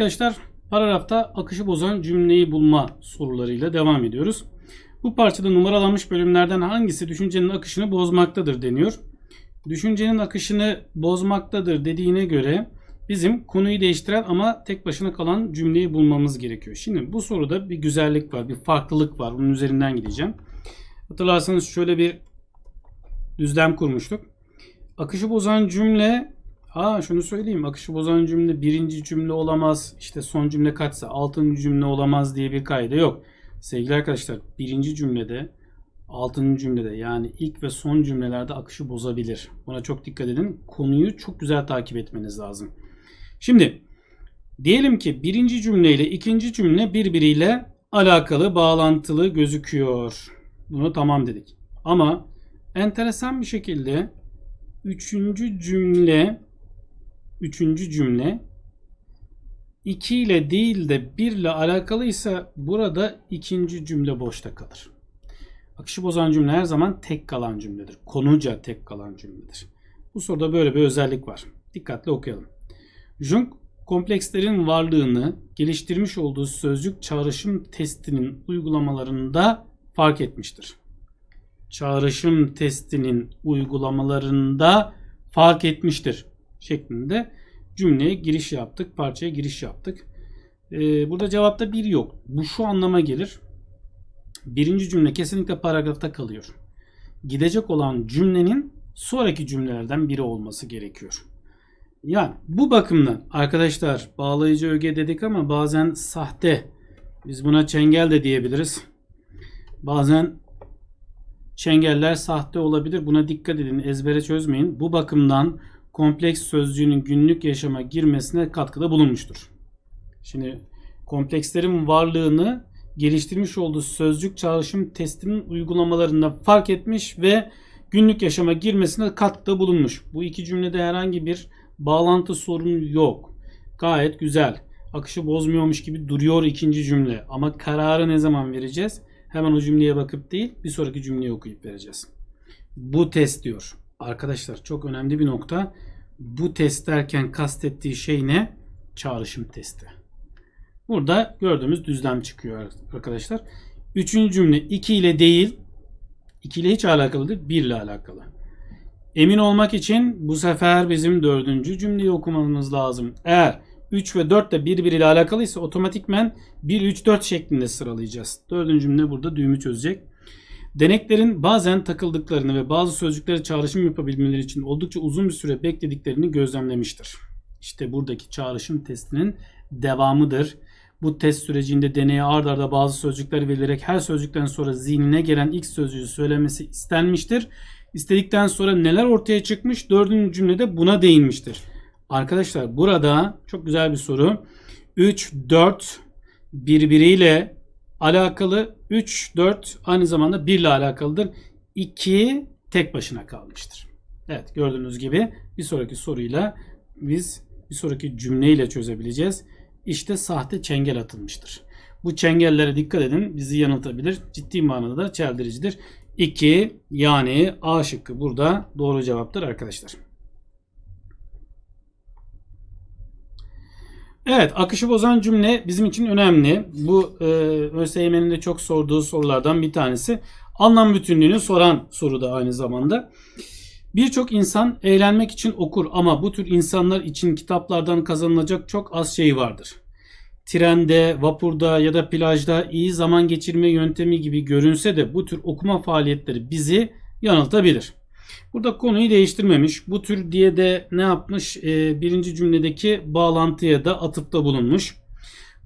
Arkadaşlar paragrafta akışı bozan cümleyi bulma sorularıyla devam ediyoruz. Bu parçada numaralanmış bölümlerden hangisi düşüncenin akışını bozmaktadır deniyor. Düşüncenin akışını bozmaktadır dediğine göre bizim konuyu değiştiren ama tek başına kalan cümleyi bulmamız gerekiyor. Şimdi bu soruda bir güzellik var, bir farklılık var. Bunun üzerinden gideceğim. Hatırlarsanız şöyle bir düzlem kurmuştuk. Akışı bozan cümle Ha şunu söyleyeyim. Akışı bozan cümle birinci cümle olamaz. İşte son cümle kaçsa altıncı cümle olamaz diye bir kaydı yok. Sevgili arkadaşlar birinci cümlede altıncı cümlede yani ilk ve son cümlelerde akışı bozabilir. Buna çok dikkat edin. Konuyu çok güzel takip etmeniz lazım. Şimdi diyelim ki birinci cümle ile ikinci cümle birbiriyle alakalı, bağlantılı gözüküyor. Bunu tamam dedik. Ama enteresan bir şekilde üçüncü cümle üçüncü cümle 2 ile değil de 1 ile alakalıysa burada ikinci cümle boşta kalır. Akışı bozan cümle her zaman tek kalan cümledir. Konuca tek kalan cümledir. Bu soruda böyle bir özellik var. Dikkatli okuyalım. Jung komplekslerin varlığını geliştirmiş olduğu sözcük çağrışım testinin uygulamalarında fark etmiştir. Çağrışım testinin uygulamalarında fark etmiştir şeklinde cümleye giriş yaptık, parçaya giriş yaptık. Ee, burada cevapta bir yok. Bu şu anlama gelir. Birinci cümle kesinlikle paragrafta kalıyor. Gidecek olan cümlenin sonraki cümlelerden biri olması gerekiyor. Yani bu bakımdan arkadaşlar bağlayıcı öge dedik ama bazen sahte. Biz buna çengel de diyebiliriz. Bazen çengeller sahte olabilir. Buna dikkat edin. Ezbere çözmeyin. Bu bakımdan kompleks sözcüğünün günlük yaşama girmesine katkıda bulunmuştur. Şimdi komplekslerin varlığını geliştirmiş olduğu sözcük çağrışım testinin uygulamalarında fark etmiş ve günlük yaşama girmesine katkıda bulunmuş. Bu iki cümlede herhangi bir bağlantı sorunu yok. Gayet güzel. Akışı bozmuyormuş gibi duruyor ikinci cümle. Ama kararı ne zaman vereceğiz? Hemen o cümleye bakıp değil bir sonraki cümleyi okuyup vereceğiz. Bu test diyor. Arkadaşlar çok önemli bir nokta. Bu test derken kastettiği şey ne? Çağrışım testi. Burada gördüğümüz düzlem çıkıyor arkadaşlar. Üçüncü cümle 2 ile değil 2 ile hiç alakalı değil 1 ile alakalı. Emin olmak için bu sefer bizim dördüncü cümleyi okumamız lazım. Eğer 3 ve 4 de birbiriyle alakalıysa otomatikmen 1, 3, 4 şeklinde sıralayacağız. Dördüncü cümle burada düğümü çözecek. Deneklerin bazen takıldıklarını ve bazı sözcüklere çağrışım yapabilmeleri için oldukça uzun bir süre beklediklerini gözlemlemiştir. İşte buradaki çağrışım testinin devamıdır. Bu test sürecinde deneye ard arda bazı sözcükler verilerek her sözcükten sonra zihnine gelen ilk sözcüğü söylemesi istenmiştir. İstedikten sonra neler ortaya çıkmış? Dördüncü cümlede buna değinmiştir. Arkadaşlar burada çok güzel bir soru. 3, 4 birbiriyle alakalı 3, 4 aynı zamanda 1 ile alakalıdır. 2 tek başına kalmıştır. Evet gördüğünüz gibi bir sonraki soruyla biz bir sonraki cümleyle çözebileceğiz. İşte sahte çengel atılmıştır. Bu çengellere dikkat edin bizi yanıltabilir. Ciddi manada da çeldiricidir. 2 yani A şıkkı burada doğru cevaptır arkadaşlar. Evet akışı bozan cümle bizim için önemli. Bu e, ÖSYM'nin de çok sorduğu sorulardan bir tanesi. Anlam bütünlüğünü soran soru da aynı zamanda. Birçok insan eğlenmek için okur ama bu tür insanlar için kitaplardan kazanılacak çok az şey vardır. Trende, vapurda ya da plajda iyi zaman geçirme yöntemi gibi görünse de bu tür okuma faaliyetleri bizi yanıltabilir. Burada konuyu değiştirmemiş. Bu tür diye de ne yapmış? E, birinci cümledeki bağlantıya da atıfta bulunmuş.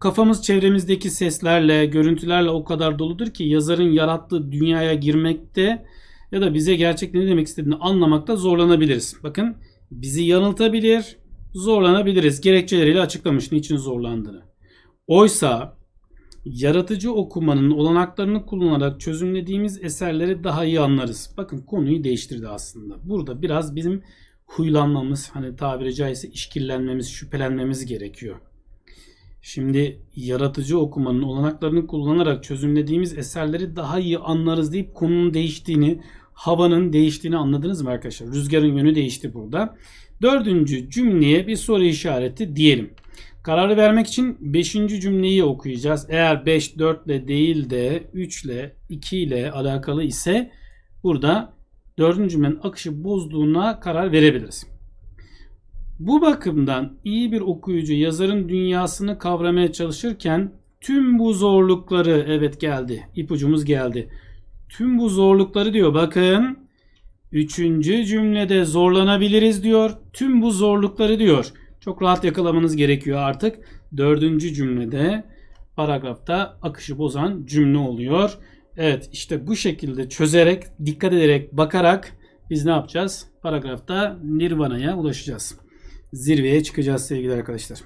Kafamız çevremizdeki seslerle, görüntülerle o kadar doludur ki yazarın yarattığı dünyaya girmekte ya da bize gerçekten ne demek istediğini anlamakta zorlanabiliriz. Bakın bizi yanıltabilir, zorlanabiliriz. Gerekçeleriyle açıklamış niçin zorlandığını. Oysa yaratıcı okumanın olanaklarını kullanarak çözümlediğimiz eserleri daha iyi anlarız. Bakın konuyu değiştirdi aslında. Burada biraz bizim huylanmamız, hani tabiri caizse işkillenmemiz, şüphelenmemiz gerekiyor. Şimdi yaratıcı okumanın olanaklarını kullanarak çözümlediğimiz eserleri daha iyi anlarız deyip konunun değiştiğini, havanın değiştiğini anladınız mı arkadaşlar? Rüzgarın yönü değişti burada. Dördüncü cümleye bir soru işareti diyelim. Kararı vermek için 5. cümleyi okuyacağız. Eğer 5 4 ile değil de 3 ile 2 ile alakalı ise burada 4. cümlenin akışı bozduğuna karar verebiliriz. Bu bakımdan iyi bir okuyucu yazarın dünyasını kavramaya çalışırken tüm bu zorlukları evet geldi. ipucumuz geldi. Tüm bu zorlukları diyor bakın. Üçüncü cümlede zorlanabiliriz diyor. Tüm bu zorlukları diyor. Çok rahat yakalamanız gerekiyor artık. Dördüncü cümlede paragrafta akışı bozan cümle oluyor. Evet işte bu şekilde çözerek, dikkat ederek, bakarak biz ne yapacağız? Paragrafta Nirvana'ya ulaşacağız. Zirveye çıkacağız sevgili arkadaşlar.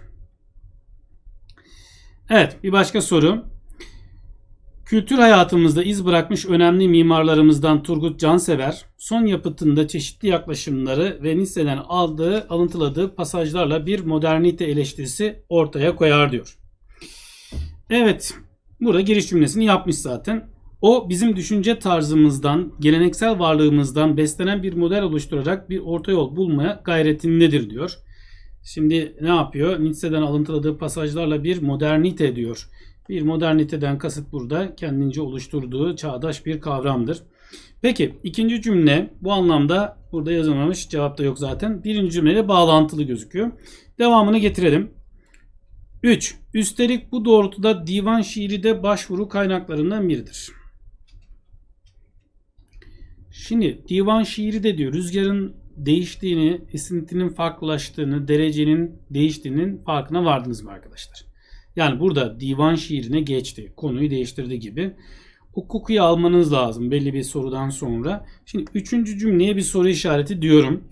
Evet bir başka soru. Kültür hayatımızda iz bırakmış önemli mimarlarımızdan Turgut Cansever, son yapıtında çeşitli yaklaşımları ve Nietzsche'den aldığı, alıntıladığı pasajlarla bir modernite eleştirisi ortaya koyar diyor. Evet, burada giriş cümlesini yapmış zaten. O bizim düşünce tarzımızdan, geleneksel varlığımızdan beslenen bir model oluşturarak bir orta yol bulmaya gayretindedir diyor. Şimdi ne yapıyor? Nietzsche'den alıntıladığı pasajlarla bir modernite diyor. Bir moderniteden kasıt burada kendince oluşturduğu çağdaş bir kavramdır. Peki ikinci cümle bu anlamda burada yazılmamış cevap da yok zaten. Birinci cümleyle bağlantılı gözüküyor. Devamını getirelim. 3. Üstelik bu doğrultuda divan şiiri de başvuru kaynaklarından biridir. Şimdi divan şiiri de diyor rüzgarın değiştiğini, esintinin farklılaştığını, derecenin değiştiğinin farkına vardınız mı arkadaşlar? Yani burada divan şiirine geçti. Konuyu değiştirdi gibi. O kokuyu almanız lazım belli bir sorudan sonra. Şimdi üçüncü cümleye bir soru işareti diyorum.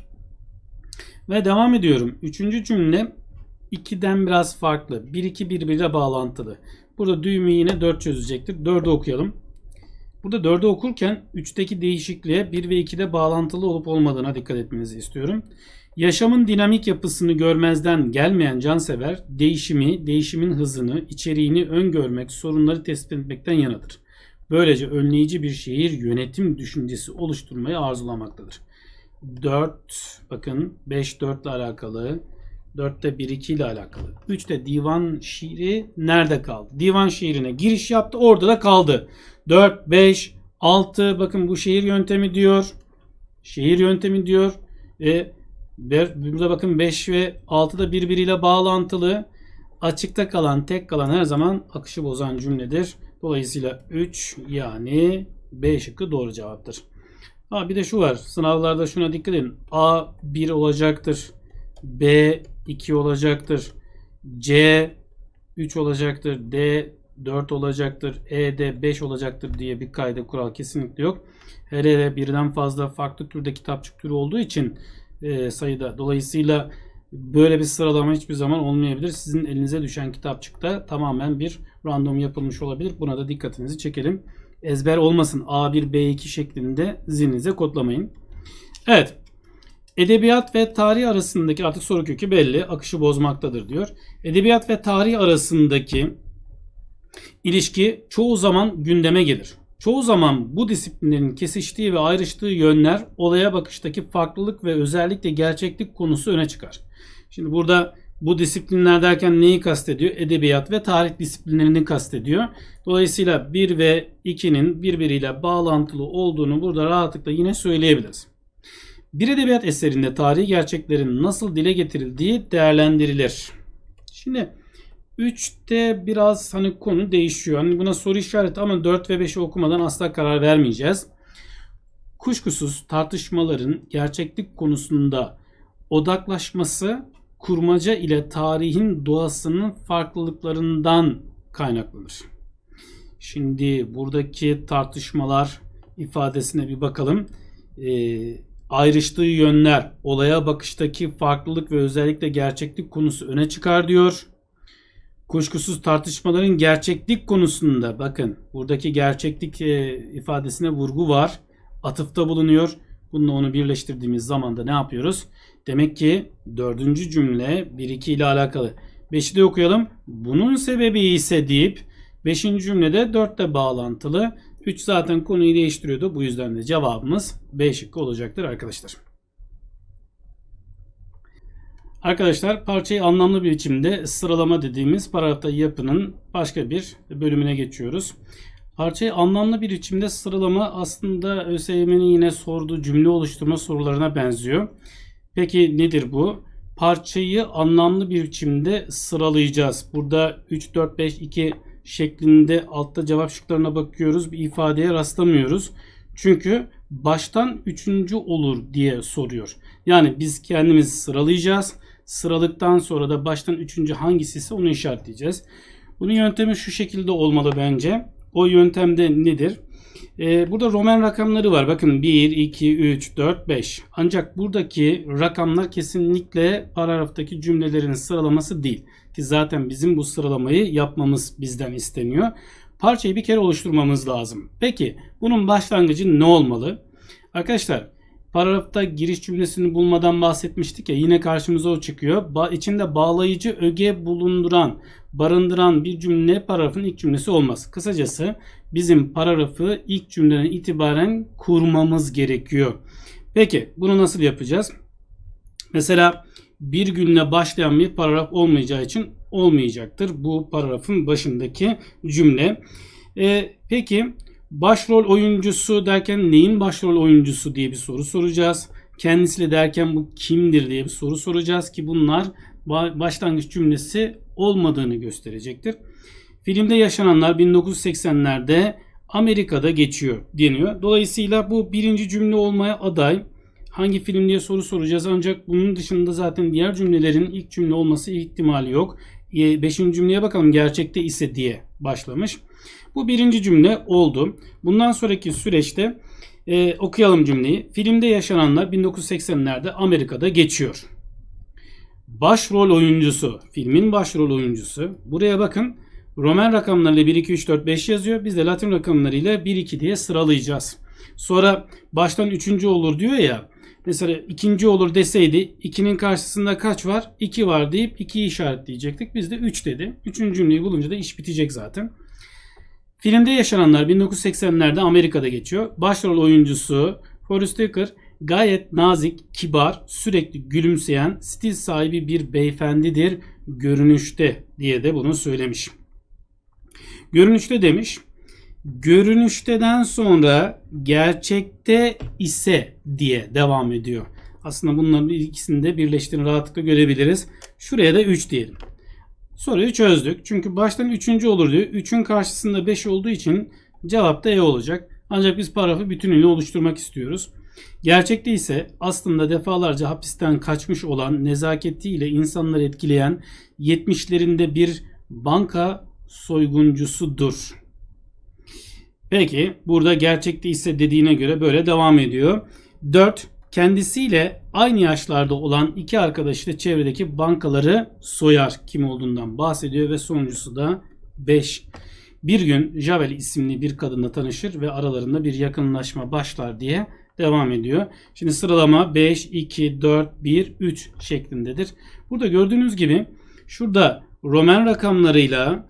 Ve devam ediyorum. Üçüncü cümle 2'den biraz farklı. 1-2 birbiriyle bağlantılı. Burada düğümü yine 4 çözecektir. 4'ü okuyalım. Burada 4'ü okurken 3'teki değişikliğe 1 ve 2'de bağlantılı olup olmadığına dikkat etmenizi istiyorum. Yaşamın dinamik yapısını görmezden gelmeyen cansever, değişimi, değişimin hızını, içeriğini öngörmek, sorunları tespit etmekten yanadır. Böylece önleyici bir şehir yönetim düşüncesi oluşturmayı arzulamaktadır. 4, bakın 5 4 ile alakalı, 4'te 1 2 ile alakalı. 3'te divan şiiri nerede kaldı? Divan şiirine giriş yaptı, orada da kaldı. 4, 5, 6 bakın bu şehir yöntemi diyor. Şehir yöntemi diyor. E, burada bakın 5 ve 6 da birbiriyle bağlantılı. Açıkta kalan, tek kalan her zaman akışı bozan cümledir. Dolayısıyla 3 yani B şıkkı doğru cevaptır. Ha, bir de şu var. Sınavlarda şuna dikkat edin. A 1 olacaktır. B 2 olacaktır. C 3 olacaktır. D 4 olacaktır. E de 5 olacaktır diye bir kayda kural kesinlikle yok. Hele hele birden fazla farklı türde kitapçık türü olduğu için e, sayıda. Dolayısıyla böyle bir sıralama hiçbir zaman olmayabilir. Sizin elinize düşen kitapçıkta tamamen bir random yapılmış olabilir. Buna da dikkatinizi çekelim. Ezber olmasın A1 B2 şeklinde zihninize kodlamayın. Evet. Edebiyat ve tarih arasındaki artık soru kökü belli. Akışı bozmaktadır diyor. Edebiyat ve tarih arasındaki ilişki çoğu zaman gündeme gelir. Çoğu zaman bu disiplinlerin kesiştiği ve ayrıştığı yönler olaya bakıştaki farklılık ve özellikle gerçeklik konusu öne çıkar. Şimdi burada bu disiplinler derken neyi kastediyor? Edebiyat ve tarih disiplinlerini kastediyor. Dolayısıyla 1 ve 2'nin birbiriyle bağlantılı olduğunu burada rahatlıkla yine söyleyebiliriz. Bir edebiyat eserinde tarihi gerçeklerin nasıl dile getirildiği değerlendirilir. Şimdi 3'te biraz hani konu değişiyor. Hani buna soru işareti ama 4 ve 5'i okumadan asla karar vermeyeceğiz. Kuşkusuz tartışmaların gerçeklik konusunda odaklaşması kurmaca ile tarihin doğasının farklılıklarından kaynaklanır. Şimdi buradaki tartışmalar ifadesine bir bakalım. Ee, ayrıştığı yönler, olaya bakıştaki farklılık ve özellikle gerçeklik konusu öne çıkar diyor. Kuşkusuz tartışmaların gerçeklik konusunda bakın buradaki gerçeklik e, ifadesine vurgu var. Atıfta bulunuyor. Bununla onu birleştirdiğimiz zaman da ne yapıyoruz? Demek ki dördüncü cümle 1-2 ile alakalı. 5'i de okuyalım. Bunun sebebi ise deyip 5. cümlede 4 ile bağlantılı. 3 zaten konuyu değiştiriyordu. Bu yüzden de cevabımız B şıkkı olacaktır arkadaşlar. Arkadaşlar parçayı anlamlı bir biçimde sıralama dediğimiz paragrafta yapının başka bir bölümüne geçiyoruz. Parçayı anlamlı bir biçimde sıralama aslında ÖSYM'nin yine sorduğu cümle oluşturma sorularına benziyor. Peki nedir bu? Parçayı anlamlı bir biçimde sıralayacağız. Burada 3, 4, 5, 2 şeklinde altta cevap şıklarına bakıyoruz. Bir ifadeye rastlamıyoruz. Çünkü baştan üçüncü olur diye soruyor. Yani biz kendimiz sıralayacağız. Sıralıktan sonra da baştan üçüncü hangisi ise onu işaretleyeceğiz. Bunun yöntemi şu şekilde olmalı bence. O yöntemde nedir? Ee, burada Roman rakamları var. Bakın 1, 2, 3, 4, 5. Ancak buradaki rakamlar kesinlikle paragraftaki cümlelerin sıralaması değil. Ki zaten bizim bu sıralamayı yapmamız bizden isteniyor. Parçayı bir kere oluşturmamız lazım. Peki bunun başlangıcı ne olmalı? Arkadaşlar paragrafta giriş cümlesini bulmadan bahsetmiştik ya yine karşımıza o çıkıyor. Ba içinde bağlayıcı öge bulunduran, barındıran bir cümle paragrafın ilk cümlesi olmaz. Kısacası bizim paragrafı ilk cümleden itibaren kurmamız gerekiyor. Peki bunu nasıl yapacağız? Mesela bir günle başlayan bir paragraf olmayacağı için olmayacaktır. Bu paragrafın başındaki cümle. Ee, peki başrol oyuncusu derken neyin başrol oyuncusu diye bir soru soracağız. Kendisiyle derken bu kimdir diye bir soru soracağız ki bunlar başlangıç cümlesi olmadığını gösterecektir. Filmde yaşananlar 1980'lerde Amerika'da geçiyor deniyor. Dolayısıyla bu birinci cümle olmaya aday. Hangi film diye soru soracağız ancak bunun dışında zaten diğer cümlelerin ilk cümle olması ihtimali yok. Beşinci cümleye bakalım gerçekte ise diye başlamış. Bu birinci cümle oldu. Bundan sonraki süreçte e, okuyalım cümleyi. Filmde yaşananlar 1980'lerde Amerika'da geçiyor. Başrol oyuncusu, filmin başrol oyuncusu. Buraya bakın Roman rakamlarıyla 1, 2, 3, 4, 5 yazıyor. Biz de Latin rakamlarıyla 1, 2 diye sıralayacağız. Sonra baştan üçüncü olur diyor ya. Mesela ikinci olur deseydi 2'nin karşısında kaç var? 2 var deyip 2'yi işaretleyecektik. Biz de 3 dedi. Üçüncü cümleyi bulunca da iş bitecek zaten. Filmde yaşananlar 1980'lerde Amerika'da geçiyor. Başrol oyuncusu Forrest Whitaker gayet nazik, kibar, sürekli gülümseyen, stil sahibi bir beyefendidir görünüşte diye de bunu söylemiş. Görünüşte demiş. Görünüşteden sonra gerçekte ise diye devam ediyor. Aslında bunların ikisini de birleştirin rahatlıkla görebiliriz. Şuraya da 3 diyelim. Soruyu çözdük. Çünkü baştan 3. olur diyor. 3'ün karşısında 5 olduğu için cevap da E olacak. Ancak biz paragrafı bütünüyle oluşturmak istiyoruz. Gerçekte ise aslında defalarca hapisten kaçmış olan nezaketiyle insanları etkileyen 70'lerinde bir banka soyguncusudur. Peki burada gerçekte ise dediğine göre böyle devam ediyor. 4. Kendisiyle aynı yaşlarda olan iki arkadaşıyla çevredeki bankaları soyar. Kim olduğundan bahsediyor ve sonuncusu da 5. Bir gün Javel isimli bir kadınla tanışır ve aralarında bir yakınlaşma başlar diye devam ediyor. Şimdi sıralama 5, 2, 4, 1, 3 şeklindedir. Burada gördüğünüz gibi şurada Roman rakamlarıyla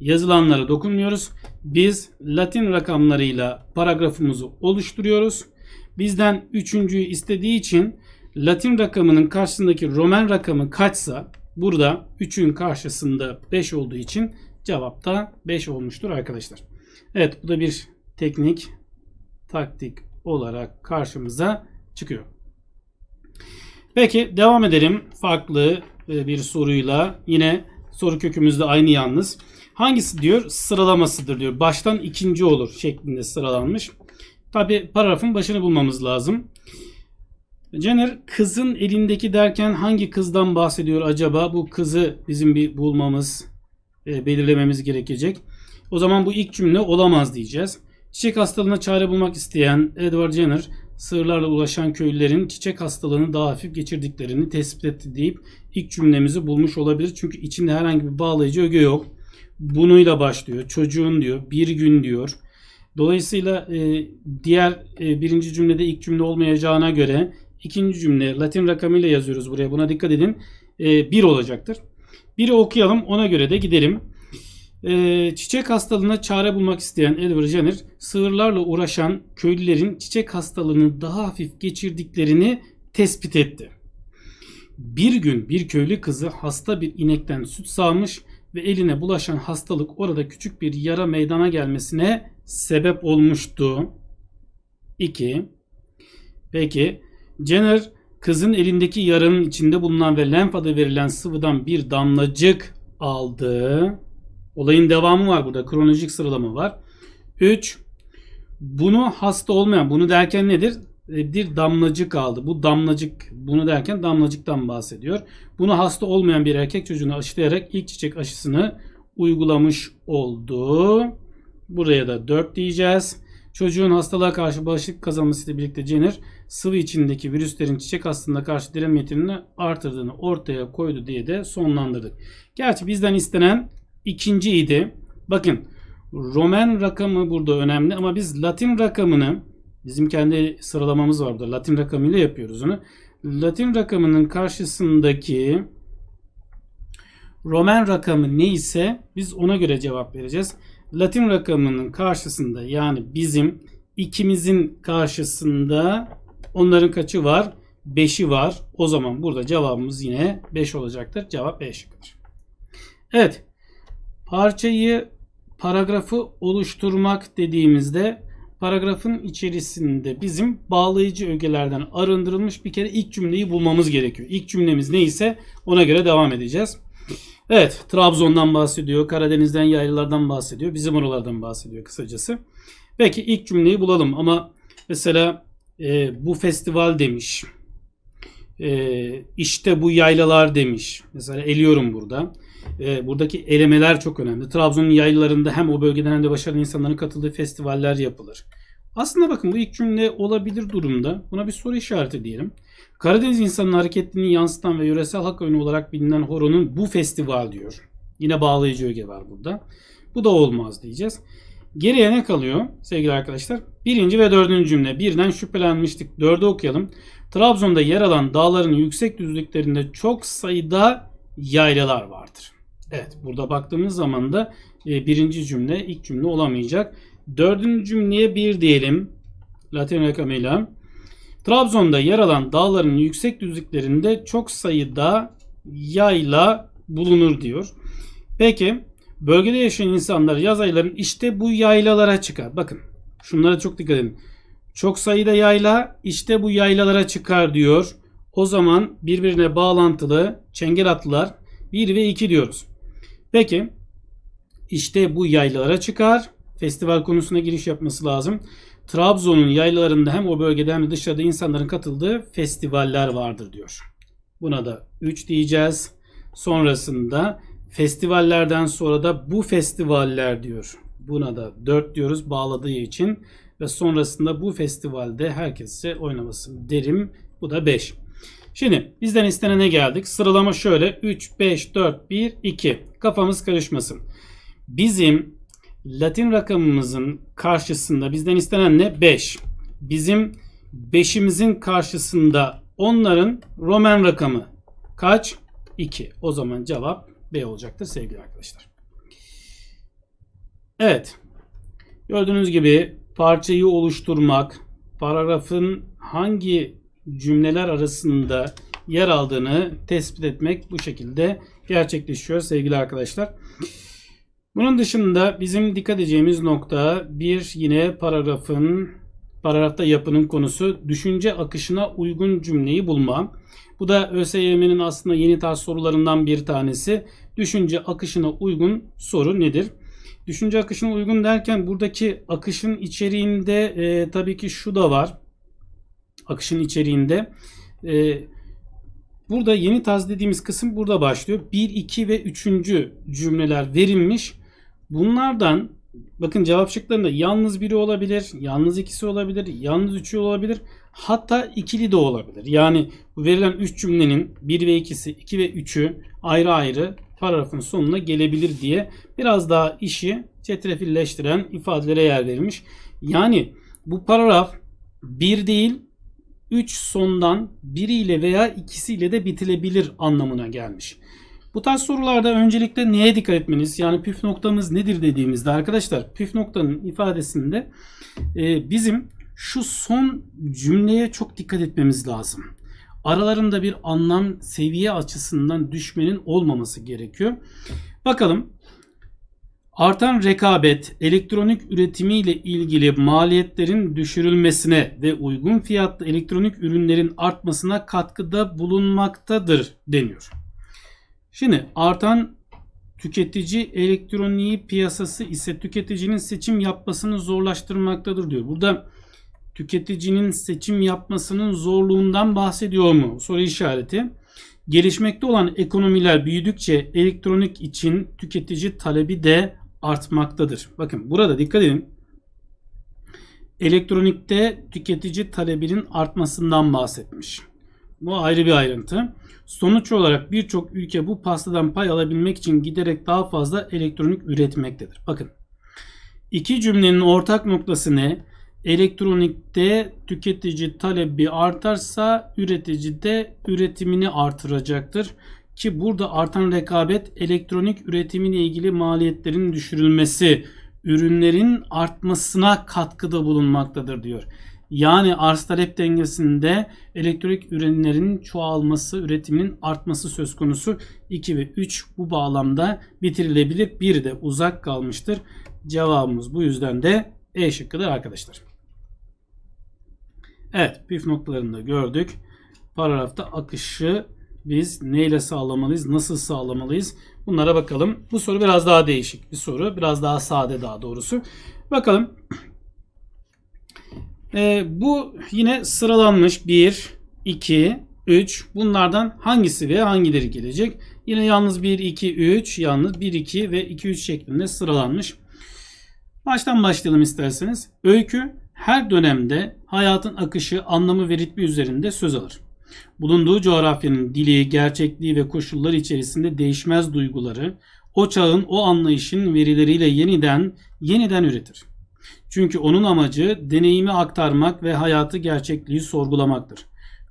yazılanlara dokunmuyoruz. Biz Latin rakamlarıyla paragrafımızı oluşturuyoruz. Bizden üçüncüyü istediği için Latin rakamının karşısındaki Roman rakamı kaçsa burada 3'ün karşısında 5 olduğu için cevap da 5 olmuştur arkadaşlar. Evet bu da bir teknik taktik olarak karşımıza çıkıyor. Peki devam edelim farklı e, bir soruyla. Yine soru kökümüzde aynı yalnız. Hangisi diyor sıralamasıdır diyor. Baştan ikinci olur şeklinde sıralanmış. Tabi paragrafın başını bulmamız lazım. Jenner kızın elindeki derken hangi kızdan bahsediyor acaba? Bu kızı bizim bir bulmamız, e, belirlememiz gerekecek. O zaman bu ilk cümle olamaz diyeceğiz. Çiçek hastalığına çare bulmak isteyen Edward Jenner sığırlarla ulaşan köylülerin çiçek hastalığını daha hafif geçirdiklerini tespit etti deyip ilk cümlemizi bulmuş olabilir. Çünkü içinde herhangi bir bağlayıcı öge yok. Bunuyla başlıyor. Çocuğun diyor. Bir gün diyor. Dolayısıyla e, diğer e, birinci cümlede ilk cümle olmayacağına göre ikinci cümle Latin rakamıyla yazıyoruz buraya. Buna dikkat edin. E, bir olacaktır. Biri okuyalım. Ona göre de gidelim. E, çiçek hastalığına çare bulmak isteyen Edward Jenner sığırlarla uğraşan köylülerin çiçek hastalığını daha hafif geçirdiklerini tespit etti. Bir gün bir köylü kızı hasta bir inekten süt sağmış ve eline bulaşan hastalık orada küçük bir yara meydana gelmesine sebep olmuştu. 2. Peki Jenner kızın elindeki yaranın içinde bulunan ve lenf adı verilen sıvıdan bir damlacık aldı. Olayın devamı var burada. Kronolojik sıralama var. 3. Bunu hasta olmayan, bunu derken nedir? E, Bir damlacık aldı. Bu damlacık, bunu derken damlacıktan bahsediyor. Bunu hasta olmayan bir erkek çocuğuna aşılayarak ilk çiçek aşısını uygulamış oldu. Buraya da 4 diyeceğiz. Çocuğun hastalığa karşı bağışıklık kazanmasıyla birlikte Jenner sıvı içindeki virüslerin çiçek hastalığına karşı direnme yeteneğini artırdığını ortaya koydu diye de sonlandırdık. Gerçi bizden istenen ikinciydi. Bakın Roman rakamı burada önemli ama biz Latin rakamını bizim kendi sıralamamız var burada. Latin rakamıyla yapıyoruz onu. Latin rakamının karşısındaki Roman rakamı neyse biz ona göre cevap vereceğiz. Latin rakamının karşısında yani bizim ikimizin karşısında onların kaçı var? 5'i var. O zaman burada cevabımız yine 5 olacaktır. Cevap B şıkkıdır. Evet. Parçayı paragrafı oluşturmak dediğimizde paragrafın içerisinde bizim bağlayıcı ögelerden arındırılmış bir kere ilk cümleyi bulmamız gerekiyor. İlk cümlemiz neyse ona göre devam edeceğiz. Evet, Trabzon'dan bahsediyor, Karadeniz'den yaylalardan bahsediyor, bizim oralardan bahsediyor kısacası. Peki ilk cümleyi bulalım ama mesela e, bu festival demiş, e, işte bu yaylalar demiş. Mesela eliyorum burada. E, buradaki elemeler çok önemli. Trabzon'un yaylalarında hem o bölgeden hem de başarılı insanların katıldığı festivaller yapılır. Aslında bakın bu ilk cümle olabilir durumda. Buna bir soru işareti diyelim. Karadeniz insanının hareketliliğini yansıtan ve yöresel halk oyunu olarak bilinen horonun bu festival diyor. Yine bağlayıcı öge var burada. Bu da olmaz diyeceğiz. Geriye ne kalıyor sevgili arkadaşlar? Birinci ve dördüncü cümle. Birden şüphelenmiştik. Dördü okuyalım. Trabzon'da yer alan dağların yüksek düzlüklerinde çok sayıda yaylalar vardır. Evet burada baktığımız zaman da e, birinci cümle ilk cümle olamayacak. Dördüncü cümleye bir diyelim. Latin rakamıyla. Trabzon'da yer alan dağların yüksek düzlüklerinde çok sayıda yayla bulunur diyor. Peki bölgede yaşayan insanlar yaz aylarının işte bu yaylalara çıkar. Bakın şunlara çok dikkat edin. Çok sayıda yayla işte bu yaylalara çıkar diyor. O zaman birbirine bağlantılı çengel atlılar 1 ve 2 diyoruz. Peki işte bu yaylalara çıkar. Festival konusuna giriş yapması lazım. Trabzon'un yaylalarında hem o bölgede hem de dışarıda insanların katıldığı festivaller vardır diyor. Buna da 3 diyeceğiz. Sonrasında festivallerden sonra da bu festivaller diyor. Buna da 4 diyoruz bağladığı için ve sonrasında bu festivalde herkese oynamasın derim. Bu da 5. Şimdi bizden istenene geldik. Sıralama şöyle 3, 5, 4, 1, 2. Kafamız karışmasın. Bizim Latin rakamımızın karşısında bizden istenen ne? 5. Bizim 5'imizin karşısında onların Roman rakamı kaç? 2. O zaman cevap B olacaktır sevgili arkadaşlar. Evet. Gördüğünüz gibi parçayı oluşturmak, paragrafın hangi cümleler arasında yer aldığını tespit etmek bu şekilde gerçekleşiyor sevgili arkadaşlar. Bunun dışında bizim dikkat edeceğimiz nokta bir yine paragrafın paragrafta yapının konusu düşünce akışına uygun cümleyi bulma. Bu da ÖSYM'nin aslında yeni tarz sorularından bir tanesi. Düşünce akışına uygun soru nedir? Düşünce akışına uygun derken buradaki akışın içeriğinde e, tabii ki şu da var. Akışın içeriğinde e, burada yeni tarz dediğimiz kısım burada başlıyor. 1, 2 ve 3. cümleler verilmiş. Bunlardan bakın cevap şıklarında yalnız biri olabilir, yalnız ikisi olabilir, yalnız üçü olabilir. Hatta ikili de olabilir. Yani bu verilen 3 cümlenin 1 ve 2'si, 2 ve 3'ü ayrı ayrı paragrafın sonuna gelebilir diye biraz daha işi çetrefilleştiren ifadelere yer verilmiş. Yani bu paragraf bir değil 3 sondan biriyle veya ikisiyle de bitirebilir anlamına gelmiş. Bu tarz sorularda öncelikle neye dikkat etmeniz yani püf noktamız nedir dediğimizde arkadaşlar püf noktanın ifadesinde e, bizim şu son cümleye çok dikkat etmemiz lazım. Aralarında bir anlam seviye açısından düşmenin olmaması gerekiyor. Bakalım Artan rekabet, elektronik üretimiyle ilgili maliyetlerin düşürülmesine ve uygun fiyatlı elektronik ürünlerin artmasına katkıda bulunmaktadır deniyor. Şimdi artan tüketici elektroniği piyasası ise tüketicinin seçim yapmasını zorlaştırmaktadır diyor. Burada tüketicinin seçim yapmasının zorluğundan bahsediyor mu? Soru işareti. Gelişmekte olan ekonomiler büyüdükçe elektronik için tüketici talebi de artmaktadır. Bakın burada dikkat edin. Elektronikte tüketici talebinin artmasından bahsetmiş. Bu ayrı bir ayrıntı. Sonuç olarak birçok ülke bu pastadan pay alabilmek için giderek daha fazla elektronik üretmektedir. Bakın. İki cümlenin ortak noktası ne? Elektronikte tüketici talebi artarsa üretici de üretimini artıracaktır. Ki burada artan rekabet elektronik üretimiyle ilgili maliyetlerin düşürülmesi, ürünlerin artmasına katkıda bulunmaktadır diyor. Yani arz talep dengesinde elektronik ürünlerin çoğalması, üretiminin artması söz konusu. 2 ve 3 bu bağlamda bitirilebilir. Bir de uzak kalmıştır. Cevabımız bu yüzden de E şıkkıdır arkadaşlar. Evet püf noktalarını da gördük. Paragrafta akışı biz neyle sağlamalıyız, nasıl sağlamalıyız? Bunlara bakalım. Bu soru biraz daha değişik bir soru. Biraz daha sade daha doğrusu. Bakalım. Ee, bu yine sıralanmış 1, 2, 3. Bunlardan hangisi ve hangileri gelecek? Yine yalnız 1, 2, 3, yalnız 1, 2 ve 2, 3 şeklinde sıralanmış. Baştan başlayalım isterseniz. Öykü her dönemde hayatın akışı, anlamı ve ritmi üzerinde söz alır. Bulunduğu coğrafyanın dili, gerçekliği ve koşullar içerisinde değişmez duyguları, o çağın o anlayışın verileriyle yeniden yeniden üretir. Çünkü onun amacı deneyimi aktarmak ve hayatı gerçekliği sorgulamaktır.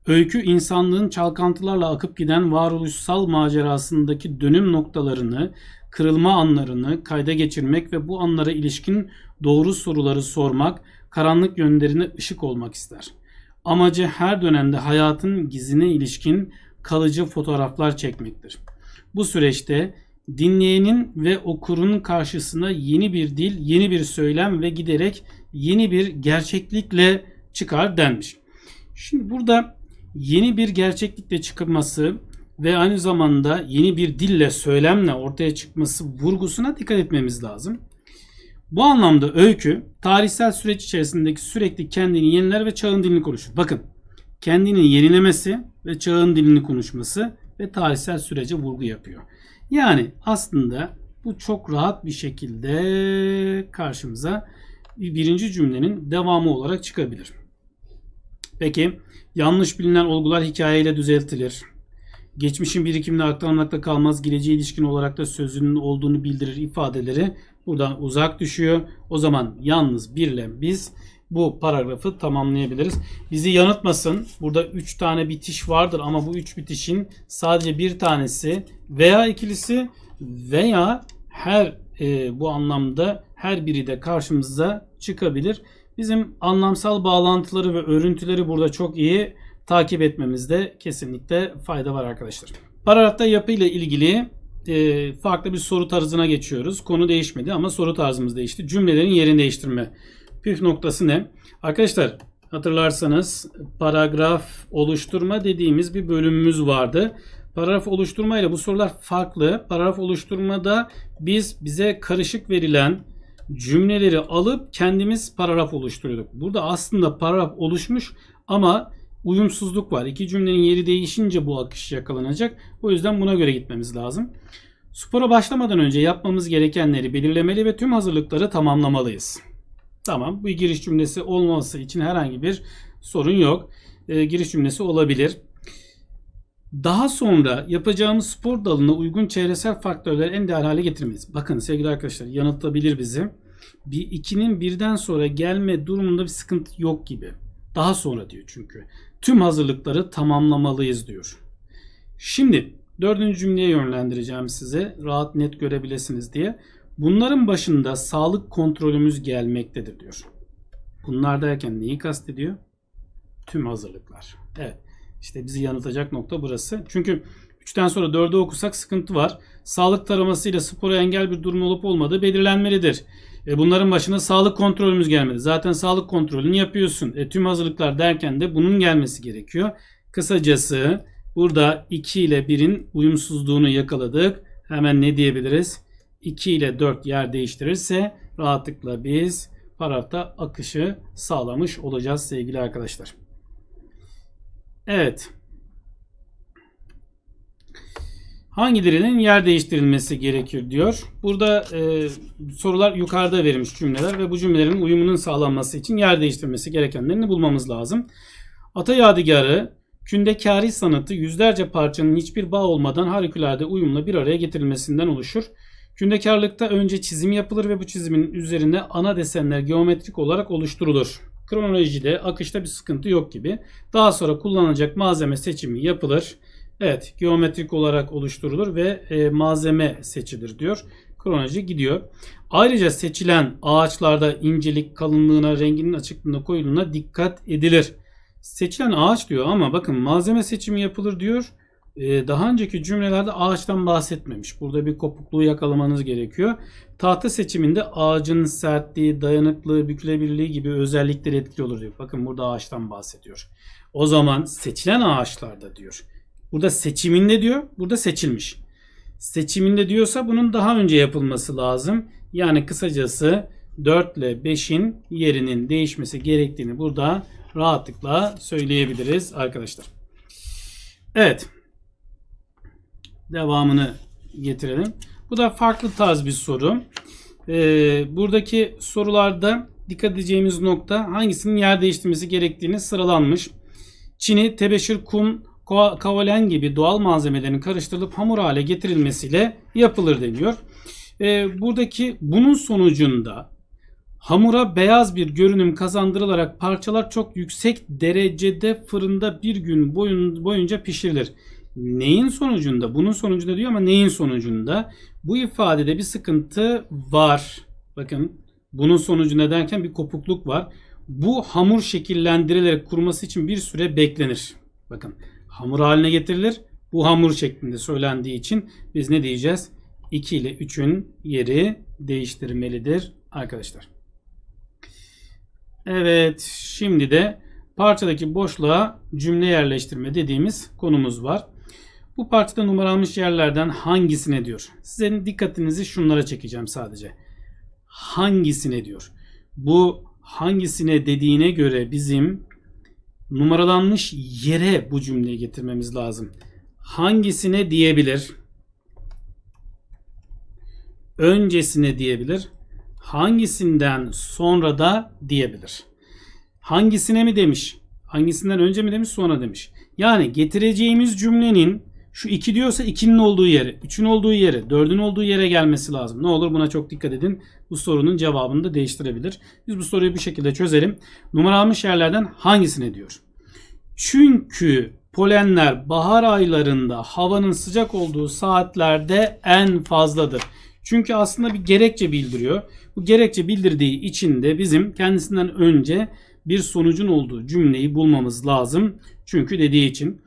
Öykü insanlığın çalkantılarla akıp giden varoluşsal macerasındaki dönüm noktalarını, kırılma anlarını kayda geçirmek ve bu anlara ilişkin doğru soruları sormak, karanlık yönlerine ışık olmak ister. Amacı her dönemde hayatın gizine ilişkin kalıcı fotoğraflar çekmektir. Bu süreçte dinleyenin ve okurun karşısına yeni bir dil, yeni bir söylem ve giderek yeni bir gerçeklikle çıkar denmiş. Şimdi burada yeni bir gerçeklikle çıkması ve aynı zamanda yeni bir dille, söylemle ortaya çıkması vurgusuna dikkat etmemiz lazım. Bu anlamda öykü tarihsel süreç içerisindeki sürekli kendini yeniler ve çağın dilini konuşur. Bakın kendini yenilemesi ve çağın dilini konuşması ve tarihsel sürece vurgu yapıyor. Yani aslında bu çok rahat bir şekilde karşımıza birinci cümlenin devamı olarak çıkabilir. Peki yanlış bilinen olgular hikayeyle düzeltilir. Geçmişin birikimine aktarılmakta kalmaz, geleceğe ilişkin olarak da sözünün olduğunu bildirir ifadeleri buradan uzak düşüyor. O zaman yalnız birle biz bu paragrafı tamamlayabiliriz. Bizi yanıltmasın. Burada 3 tane bitiş vardır ama bu 3 bitişin sadece bir tanesi veya ikilisi veya her e, bu anlamda her biri de karşımıza çıkabilir. Bizim anlamsal bağlantıları ve örüntüleri burada çok iyi takip etmemizde kesinlikle fayda var arkadaşlar. Paragrafta yapı ile ilgili e, farklı bir soru tarzına geçiyoruz. Konu değişmedi ama soru tarzımız değişti. Cümlelerin yerini değiştirme. Püf noktası ne? Arkadaşlar hatırlarsanız paragraf oluşturma dediğimiz bir bölümümüz vardı. Paragraf oluşturma ile bu sorular farklı. Paragraf oluşturmada biz bize karışık verilen cümleleri alıp kendimiz paragraf oluşturuyorduk. Burada aslında paragraf oluşmuş ama uyumsuzluk var. İki cümlenin yeri değişince bu akış yakalanacak. O yüzden buna göre gitmemiz lazım. Spora başlamadan önce yapmamız gerekenleri belirlemeli ve tüm hazırlıkları tamamlamalıyız. Tamam bu giriş cümlesi olmaması için herhangi bir sorun yok. E, giriş cümlesi olabilir. Daha sonra yapacağımız spor dalına uygun çevresel faktörleri en değerli hale getirmeliyiz. Bakın sevgili arkadaşlar yanıltabilir bizi. Bir ikinin birden sonra gelme durumunda bir sıkıntı yok gibi. Daha sonra diyor çünkü. Tüm hazırlıkları tamamlamalıyız diyor. Şimdi dördüncü cümleye yönlendireceğim size. Rahat net görebilirsiniz diye. Bunların başında sağlık kontrolümüz gelmektedir diyor. Bunlar derken neyi kastediyor? Tüm hazırlıklar. Evet. İşte bizi yanıltacak nokta burası. Çünkü 3'ten sonra 4'ü okursak sıkıntı var. Sağlık taramasıyla spora engel bir durum olup olmadığı belirlenmelidir. E bunların başına sağlık kontrolümüz gelmedi. Zaten sağlık kontrolünü yapıyorsun. E tüm hazırlıklar derken de bunun gelmesi gerekiyor. Kısacası burada 2 ile 1'in uyumsuzluğunu yakaladık. Hemen ne diyebiliriz? 2 ile 4 yer değiştirirse rahatlıkla biz paragrafta akışı sağlamış olacağız sevgili arkadaşlar. Evet. Hangilerinin yer değiştirilmesi gerekir diyor. Burada e, sorular yukarıda verilmiş cümleler ve bu cümlelerin uyumunun sağlanması için yer değiştirmesi gerekenlerini bulmamız lazım. Ata yadigarı kündekari sanatı yüzlerce parçanın hiçbir bağ olmadan harikulade uyumla bir araya getirilmesinden oluşur. Kündekarlıkta önce çizim yapılır ve bu çizimin üzerine ana desenler geometrik olarak oluşturulur. Kronolojide, akışta bir sıkıntı yok gibi. Daha sonra kullanılacak malzeme seçimi yapılır. Evet, geometrik olarak oluşturulur ve e, malzeme seçilir diyor. Kronoloji gidiyor. Ayrıca seçilen ağaçlarda incelik, kalınlığına, renginin açıklığına, koyuluğuna dikkat edilir. Seçilen ağaç diyor ama bakın malzeme seçimi yapılır diyor. Ee, daha önceki cümlelerde ağaçtan bahsetmemiş. Burada bir kopukluğu yakalamanız gerekiyor. Tahta seçiminde ağacın sertliği, dayanıklığı, bükülebilirliği gibi özellikleri etkili olur diyor. Bakın burada ağaçtan bahsediyor. O zaman seçilen ağaçlarda diyor. Burada seçiminde diyor, burada seçilmiş. Seçiminde diyorsa bunun daha önce yapılması lazım. Yani kısacası 4 ile 5'in yerinin değişmesi gerektiğini burada rahatlıkla söyleyebiliriz arkadaşlar. Evet devamını getirelim. Bu da farklı tarz bir soru. Ee, buradaki sorularda dikkat edeceğimiz nokta hangisinin yer değiştirmesi gerektiğini sıralanmış. Çini, tebeşir, kum, kavalen gibi doğal malzemelerin karıştırılıp hamur hale getirilmesiyle yapılır deniyor. Ee, buradaki bunun sonucunda hamura beyaz bir görünüm kazandırılarak parçalar çok yüksek derecede fırında bir gün boyun, boyunca pişirilir. Neyin sonucunda? Bunun sonucunda diyor ama neyin sonucunda? Bu ifadede bir sıkıntı var. Bakın bunun sonucunda derken bir kopukluk var. Bu hamur şekillendirilerek kurması için bir süre beklenir. Bakın hamur haline getirilir. Bu hamur şeklinde söylendiği için biz ne diyeceğiz? 2 ile 3'ün yeri değiştirmelidir arkadaşlar. Evet şimdi de parçadaki boşluğa cümle yerleştirme dediğimiz konumuz var. Bu parçada numaralanmış yerlerden hangisine diyor. Sizin dikkatinizi şunlara çekeceğim sadece. Hangisine diyor. Bu hangisine dediğine göre bizim numaralanmış yere bu cümleyi getirmemiz lazım. Hangisine diyebilir? Öncesine diyebilir. Hangisinden sonra da diyebilir. Hangisine mi demiş? Hangisinden önce mi demiş sonra demiş. Yani getireceğimiz cümlenin şu 2 diyorsa 2'nin olduğu yere, 3'ün olduğu yere, 4'ün olduğu yere gelmesi lazım. Ne olur buna çok dikkat edin. Bu sorunun cevabını da değiştirebilir. Biz bu soruyu bu şekilde çözelim. Numaralanmış yerlerden hangisine diyor? Çünkü polenler bahar aylarında havanın sıcak olduğu saatlerde en fazladır. Çünkü aslında bir gerekçe bildiriyor. Bu gerekçe bildirdiği için de bizim kendisinden önce bir sonucun olduğu cümleyi bulmamız lazım. Çünkü dediği için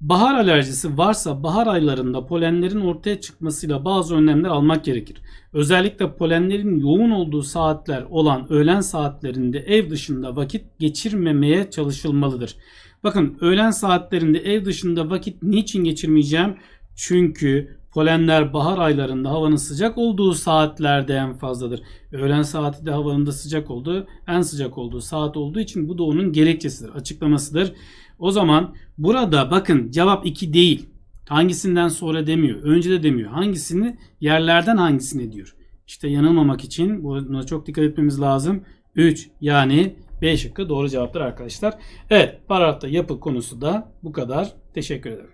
Bahar alerjisi varsa bahar aylarında polenlerin ortaya çıkmasıyla bazı önlemler almak gerekir. Özellikle polenlerin yoğun olduğu saatler olan öğlen saatlerinde ev dışında vakit geçirmemeye çalışılmalıdır. Bakın öğlen saatlerinde ev dışında vakit niçin geçirmeyeceğim? Çünkü polenler bahar aylarında havanın sıcak olduğu saatlerde en fazladır. Öğlen saati de havanın da sıcak olduğu, en sıcak olduğu saat olduğu için bu da onun gerekçesidir, açıklamasıdır. O zaman burada bakın cevap 2 değil. Hangisinden sonra demiyor. Önce de demiyor. Hangisini yerlerden hangisini diyor. İşte yanılmamak için buna çok dikkat etmemiz lazım. 3 yani B şıkkı doğru cevaptır arkadaşlar. Evet paragrafta yapı konusu da bu kadar. Teşekkür ederim.